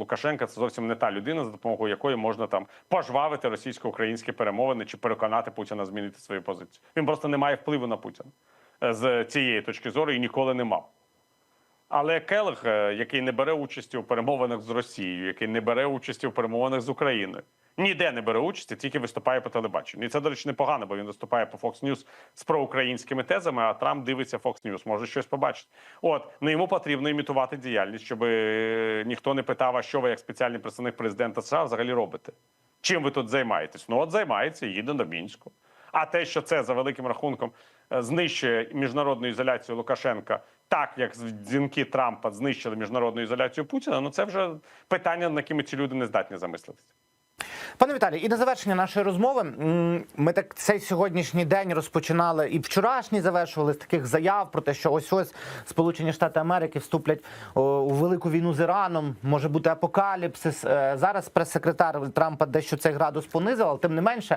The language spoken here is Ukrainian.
Лукашенка це зовсім не та людина, за допомогою якої можна там пожвавити російсько-українські перемовини чи переконати Путіна змінити свою позицію. Він просто не має впливу на Путіна е, з цієї точки зору і ніколи не мав. Але Келех, е, який не бере участі у перемовинах з Росією, який не бере участі у перемовинах з Україною, ніде не бере участі, тільки виступає по телебаченню. І це, до речі, непогано, бо він виступає по Fox News з проукраїнськими тезами, а Трамп дивиться Fox News, може щось побачити. От ну йому потрібно імітувати діяльність, щоб е, ніхто не питав, а що ви як спеціальний представник президента США взагалі робите. Чим ви тут займаєтесь? Ну от займається, їде до Мінську. А те, що це за великим рахунком е, знищує міжнародну ізоляцію Лукашенка, так як дзвінки Трампа знищили міжнародну ізоляцію Путіна, ну це вже питання, над якими ці люди не здатні замислитися. Пане Віталій, і на завершення нашої розмови ми так цей сьогоднішній день розпочинали і вчорашній завершували з таких заяв про те, що ось ось Сполучені Штати Америки вступлять у велику війну з Іраном. Може бути апокаліпсис. Е, Зараз прес-секретар Трампа дещо цей градус понизив, але тим не менше